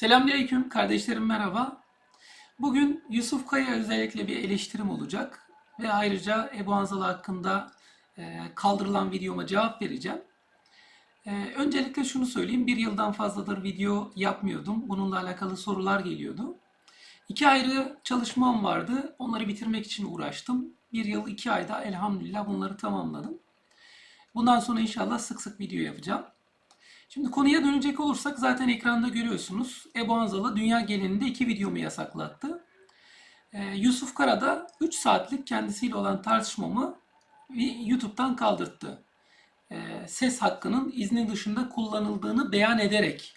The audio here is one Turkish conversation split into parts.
Selamünaleyküm kardeşlerim merhaba. Bugün Yusuf Kaya özellikle bir eleştirim olacak ve ayrıca Ebu Hanzala hakkında e, kaldırılan videoma cevap vereceğim. E, öncelikle şunu söyleyeyim, bir yıldan fazladır video yapmıyordum. Bununla alakalı sorular geliyordu. İki ayrı çalışmam vardı. Onları bitirmek için uğraştım. Bir yıl iki ayda elhamdülillah bunları tamamladım. Bundan sonra inşallah sık sık video yapacağım. Şimdi konuya dönecek olursak zaten ekranda görüyorsunuz. Ebu Hanzala dünya genelinde iki videomu yasaklattı. Ee, Yusuf Kara da 3 saatlik kendisiyle olan tartışmamı YouTube'dan kaldırttı. Ee, ses hakkının izni dışında kullanıldığını beyan ederek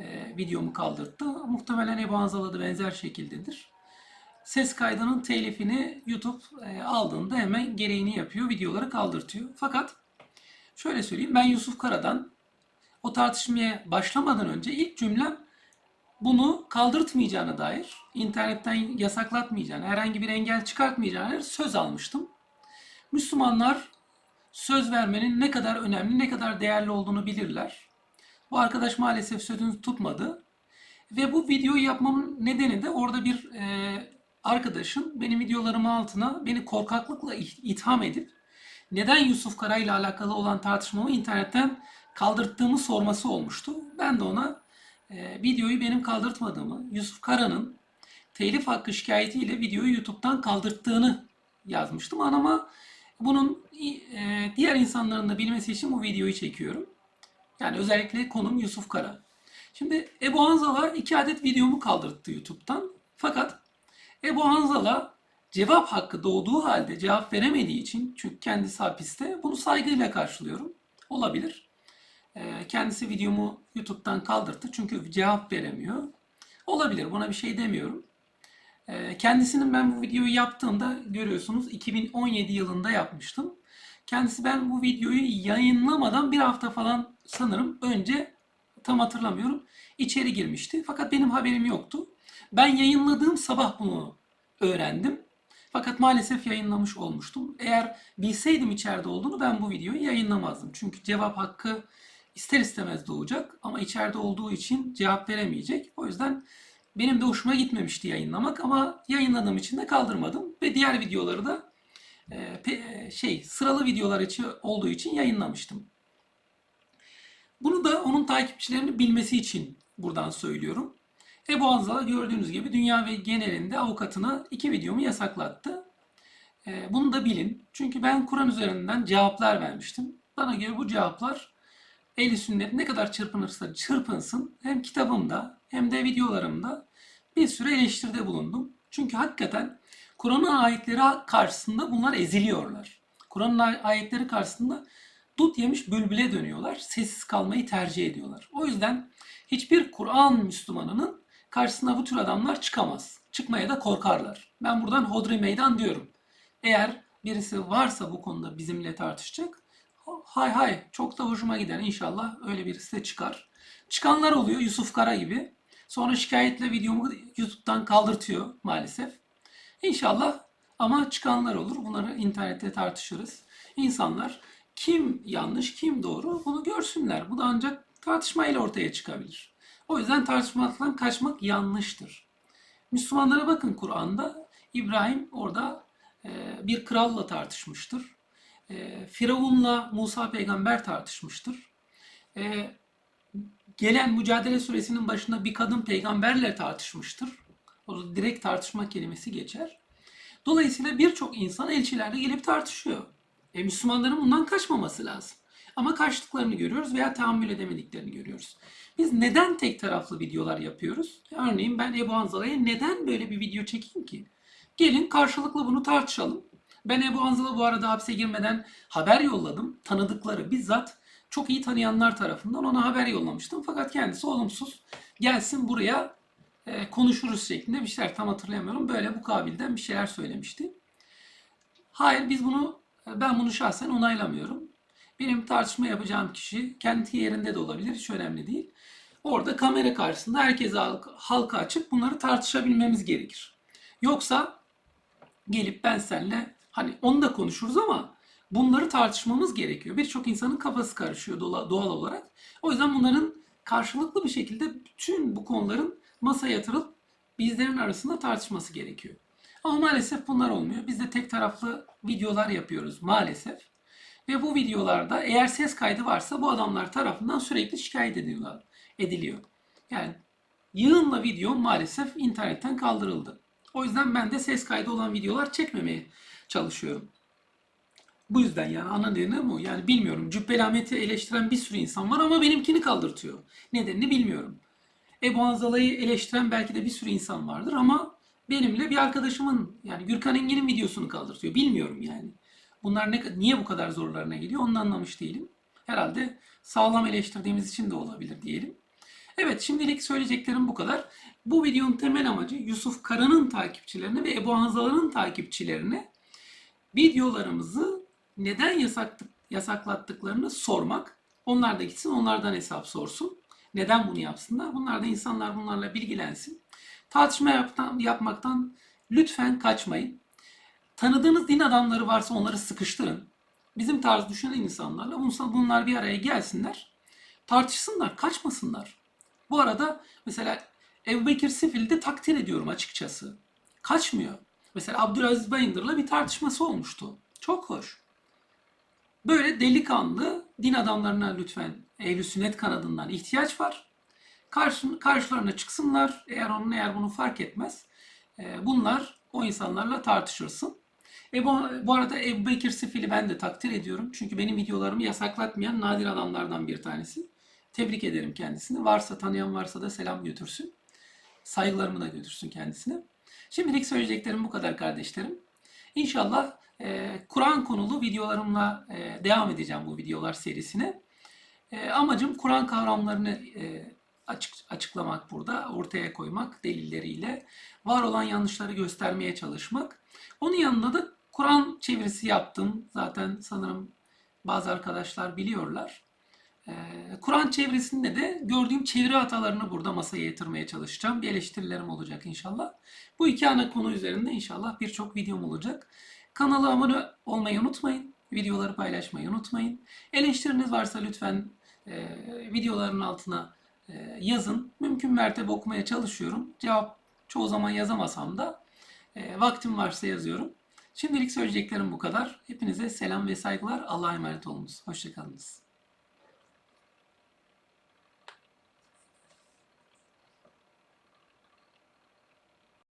e, videomu kaldırttı. Muhtemelen Ebu Hanzala da benzer şekildedir. Ses kaydının telifini YouTube e, aldığında hemen gereğini yapıyor, videoları kaldırtıyor. Fakat şöyle söyleyeyim, ben Yusuf Kara'dan o tartışmaya başlamadan önce ilk cümlem bunu kaldırtmayacağına dair, internetten yasaklatmayacağını, herhangi bir engel çıkartmayacağına dair söz almıştım. Müslümanlar söz vermenin ne kadar önemli, ne kadar değerli olduğunu bilirler. Bu arkadaş maalesef sözünü tutmadı. Ve bu videoyu yapmamın nedeni de orada bir e, arkadaşın benim videolarımın altına beni korkaklıkla itham edip neden Yusuf Kara ile alakalı olan tartışmamı internetten kaldırttığımı sorması olmuştu. Ben de ona e, videoyu benim kaldırtmadığımı, Yusuf Kara'nın telif hakkı şikayetiyle videoyu YouTube'dan kaldırttığını yazmıştım. Ama bunun e, diğer insanların da bilmesi için bu videoyu çekiyorum. Yani özellikle konum Yusuf Kara. Şimdi Ebu Hanzala iki adet videomu kaldırttı YouTube'dan. Fakat Ebu Hanzala cevap hakkı doğduğu halde cevap veremediği için çünkü kendisi hapiste bunu saygıyla karşılıyorum. Olabilir. Ee, kendisi videomu YouTube'dan kaldırdı çünkü cevap veremiyor. Olabilir buna bir şey demiyorum. Ee, kendisinin ben bu videoyu yaptığımda görüyorsunuz 2017 yılında yapmıştım. Kendisi ben bu videoyu yayınlamadan bir hafta falan sanırım önce tam hatırlamıyorum içeri girmişti. Fakat benim haberim yoktu. Ben yayınladığım sabah bunu öğrendim. Fakat maalesef yayınlamış olmuştum. Eğer bilseydim içeride olduğunu ben bu videoyu yayınlamazdım. Çünkü cevap hakkı ister istemez doğacak ama içeride olduğu için cevap veremeyecek. O yüzden benim de hoşuma gitmemişti yayınlamak ama yayınladığım için de kaldırmadım ve diğer videoları da e, şey sıralı videolar için olduğu için yayınlamıştım. Bunu da onun takipçilerini bilmesi için buradan söylüyorum. Ebu Hanzala gördüğünüz gibi dünya ve genelinde avukatına iki videomu yasaklattı. E, bunu da bilin. Çünkü ben Kur'an üzerinden cevaplar vermiştim. Bana göre bu cevaplar ehli sünnet ne kadar çırpınırsa çırpınsın hem kitabımda hem de videolarımda bir sürü eleştiride bulundum. Çünkü hakikaten Kur'an'ın ayetleri karşısında bunlar eziliyorlar. Kur'an'ın ayetleri karşısında dut yemiş bülbüle dönüyorlar. Sessiz kalmayı tercih ediyorlar. O yüzden hiçbir Kur'an Müslümanının karşısına bu tür adamlar çıkamaz. Çıkmaya da korkarlar. Ben buradan hodri meydan diyorum. Eğer birisi varsa bu konuda bizimle tartışacak hay hay çok da hoşuma gider. İnşallah öyle birisi de çıkar. Çıkanlar oluyor Yusuf Kara gibi. Sonra şikayetle videomu YouTube'dan kaldırtıyor maalesef. İnşallah ama çıkanlar olur. Bunları internette tartışırız. İnsanlar kim yanlış kim doğru bunu görsünler. Bu da ancak tartışmayla ortaya çıkabilir. O yüzden tartışmaktan kaçmak yanlıştır. Müslümanlara bakın Kur'an'da İbrahim orada bir kralla tartışmıştır. E, Firavun'la Musa peygamber tartışmıştır. E, gelen Mücadele suresinin başında bir kadın peygamberle tartışmıştır. O direkt tartışma kelimesi geçer. Dolayısıyla birçok insan elçilerle gelip tartışıyor. E, Müslümanların bundan kaçmaması lazım. Ama kaçtıklarını görüyoruz veya tahammül edemediklerini görüyoruz. Biz neden tek taraflı videolar yapıyoruz? Örneğin ben Ebu Hanzala'ya neden böyle bir video çekeyim ki? Gelin karşılıklı bunu tartışalım. Ben Ebu Hanzal'a bu arada hapse girmeden haber yolladım. Tanıdıkları bizzat çok iyi tanıyanlar tarafından ona haber yollamıştım. Fakat kendisi olumsuz gelsin buraya e, konuşuruz şeklinde bir şeyler tam hatırlayamıyorum. Böyle bu kabilden bir şeyler söylemişti. Hayır biz bunu ben bunu şahsen onaylamıyorum. Benim tartışma yapacağım kişi kendi yerinde de olabilir hiç önemli değil. Orada kamera karşısında herkese halka açıp bunları tartışabilmemiz gerekir. Yoksa gelip ben seninle Hani onu da konuşuruz ama bunları tartışmamız gerekiyor. Birçok insanın kafası karışıyor doğal olarak. O yüzden bunların karşılıklı bir şekilde bütün bu konuların masaya yatırılıp bizlerin arasında tartışması gerekiyor. Ama maalesef bunlar olmuyor. Biz de tek taraflı videolar yapıyoruz maalesef. Ve bu videolarda eğer ses kaydı varsa bu adamlar tarafından sürekli şikayet ediyorlar, ediliyor. Yani yığınla video maalesef internetten kaldırıldı. O yüzden ben de ses kaydı olan videolar çekmemeye çalışıyorum. Bu yüzden yani ana nedeni bu. Yani bilmiyorum. Cübbeli Ahmet'i eleştiren bir sürü insan var ama benimkini kaldırtıyor. Nedenini bilmiyorum. Ebu Hanzala'yı eleştiren belki de bir sürü insan vardır ama benimle bir arkadaşımın yani Gürkan Engin'in videosunu kaldırtıyor. Bilmiyorum yani. Bunlar ne, niye bu kadar zorlarına gidiyor onu anlamış değilim. Herhalde sağlam eleştirdiğimiz için de olabilir diyelim. Evet şimdilik söyleyeceklerim bu kadar. Bu videonun temel amacı Yusuf Kara'nın takipçilerine ve Ebu Hanzala'nın takipçilerine videolarımızı neden yasak, yasaklattıklarını sormak. Onlar da gitsin onlardan hesap sorsun. Neden bunu yapsınlar? Bunlar da insanlar bunlarla bilgilensin. Tartışma yaptan, yapmaktan lütfen kaçmayın. Tanıdığınız din adamları varsa onları sıkıştırın. Bizim tarz düşünen insanlarla bunlar bir araya gelsinler. Tartışsınlar, kaçmasınlar. Bu arada mesela Ebu Bekir Sifil'i takdir ediyorum açıkçası. Kaçmıyor. Mesela Abdülaziz Bayındır'la bir tartışması olmuştu. Çok hoş. Böyle delikanlı din adamlarına lütfen ehl sünnet kanadından ihtiyaç var. Karşı, karşılarına çıksınlar. Eğer onun eğer bunu fark etmez. e, bunlar o insanlarla tartışırsın. E bu, bu arada Ebu Bekir Sifil'i ben de takdir ediyorum. Çünkü benim videolarımı yasaklatmayan nadir adamlardan bir tanesi. Tebrik ederim kendisini. Varsa tanıyan varsa da selam götürsün. Saygılarımı da götürsün kendisine. Şimdilik söyleyeceklerim bu kadar kardeşlerim. İnşallah e, Kur'an konulu videolarımla e, devam edeceğim bu videolar serisine. E, amacım Kur'an kavramlarını e, açık, açıklamak burada, ortaya koymak delilleriyle, var olan yanlışları göstermeye çalışmak. Onun yanında da Kur'an çevirisi yaptım. Zaten sanırım bazı arkadaşlar biliyorlar. Ee, Kur'an çevresinde de gördüğüm çeviri hatalarını burada masaya yatırmaya çalışacağım. Bir eleştirilerim olacak inşallah. Bu iki ana konu üzerinde inşallah birçok videom olacak. Kanala abone olmayı unutmayın. Videoları paylaşmayı unutmayın. Eleştiriniz varsa lütfen e, videoların altına e, yazın. Mümkün mertebe okumaya çalışıyorum. Cevap çoğu zaman yazamasam da e, vaktim varsa yazıyorum. Şimdilik söyleyeceklerim bu kadar. Hepinize selam ve saygılar. Allah'a emanet olunuz. Hoşçakalınız.